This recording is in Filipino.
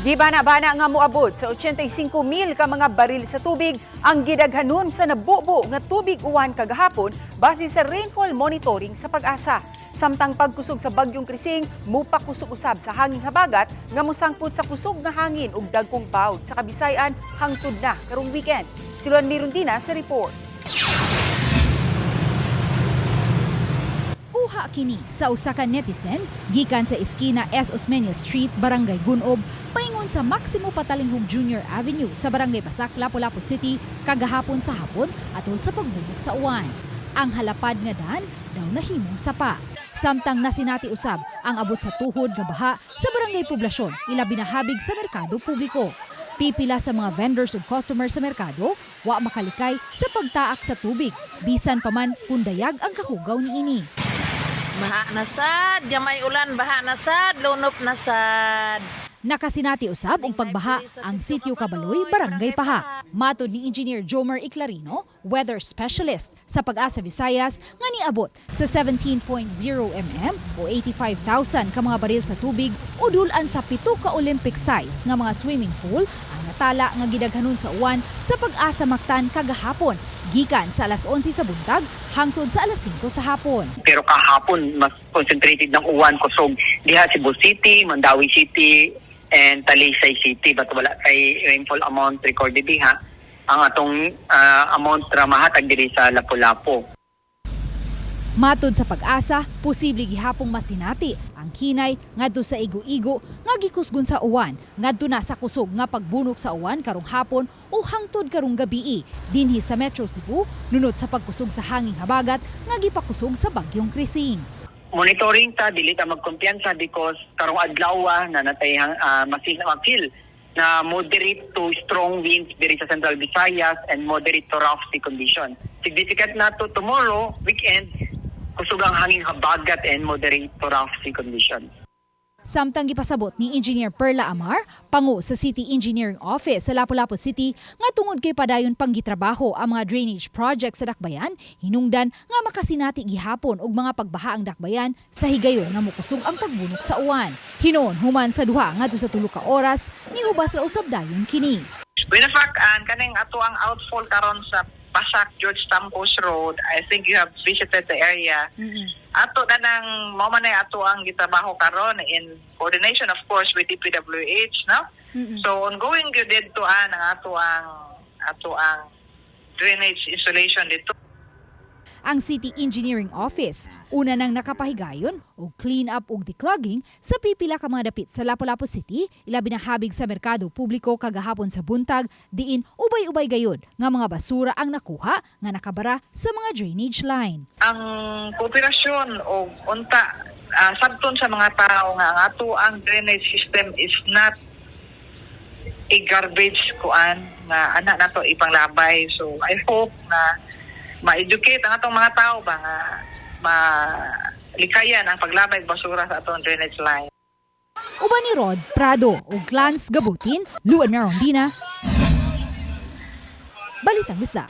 Gibana-bana nga moabot sa 85 mil ka mga baril sa tubig ang gidaghanon sa nabubo nga tubig uwan kagahapon base sa rainfall monitoring sa pag-asa. Samtang pagkusog sa bagyong Krising, mupakusog usab sa hanging habagat nga musangput sa kusog nga hangin ug dagkong bawd sa Kabisayan hangtod na karong weekend. Siluan Mirundina sa report. Kuha kini sa usa ka netizen gikan sa eskina S. Osmeña Street, Barangay Gunob, sa Maximo Patalinghog Junior Avenue sa Barangay Basak, Lapu-Lapu City kagahapon sa hapon atol sa pagbubok sa uwan. Ang halapad nga dan daw nahimong sapa. Samtang nasinati usab ang abot sa tuhod nga baha sa barangay poblasyon ilabi na habig sa merkado publiko. Pipila sa mga vendors ug customers sa merkado wa makalikay sa pagtaak sa tubig bisan pa man kung dayag ang kahugaw niini. Baha na sad, jamay ulan, baha na sad, lunop na sad. Nakasinati usab og pagbaha ang sitio Kabaloy, Barangay Paha. Matod ni Engineer Jomer Iclarino, weather specialist sa Pag-asa Visayas, nga niabot sa 17.0 mm o 85,000 ka mga baril sa tubig o dulan sa pito ka Olympic size nga mga swimming pool ang natala nga gidaghanon sa uwan sa Pag-asa Mactan kagahapon gikan sa alas 11 sa buntag hangtod sa alas 5 sa hapon. pero kahapon mas concentrated ng uwan kusog diha Cebu City, Mandawi City, and Talisay City but wala kay rainfall amount recorded diha ang atong ah, amount ra mahatag diri sa Lapu-Lapu. Matod sa pag-asa, posible gihapong masinati ang kinay ngadto sa igo-igo nga gikusgon sa uwan ngadto na sa kusog nga pagbunok sa uwan karong hapon o hangtod karong gabii dinhi sa Metro Cebu nunot sa pagkusog sa hanging habagat nga gipakusog sa bagyong Krising. Monitoring ta dili ta magkumpiyansa because karong adlaw ah, na natay uh, masin mapil na moderate to strong winds diri sa Central Visayas and moderate to rough sea condition. Significant na to tomorrow, weekend, kusog ang hanging habagat and moderate to rough sea conditions. Samtang gipasabot ni Engineer Perla Amar, pangu sa City Engineering Office sa Lapu-Lapu City, nga tungod kay padayon panggitrabaho ang mga drainage project sa Dakbayan, hinungdan nga makasinati gihapon og mga pagbaha ang Dakbayan sa higayon nga mokusog ang pagbunok sa uwan. Hinon human sa duha ngadto sa tulo ka oras ni ubas ra usab dayon kini. When in fact, an kaning ato ang outfall karon sa Pasak George Tampos Road, I think you have visited the area. Ato na nang mo man ay ato ang gitrabaho karon in coordination of course with DPWH, no? So ongoing gyud dito an ang ato ang ato ang drainage installation dito. Ang City Engineering Office una nang nakapahigayon og clean up ug declogging sa pipila ka mga dapit sa Lapu-Lapu City ilabi na habig sa merkado publiko kagahapon sa buntag diin ubay-ubay gayud nga mga basura ang nakuha nga nakabara sa mga drainage line. ang kooperasyon o unta ah, sabton sa mga tao nga ang ato ang drainage system is not a garbage kuan nga ana nato ipanglabay so i hope na ma-educate ang atong mga tao ba nga ma likayan ang paglabay basura sa atong drainage line Uban ni Rod Prado ug Lance Gabutin, Luan Merondina. Balitang Bisda.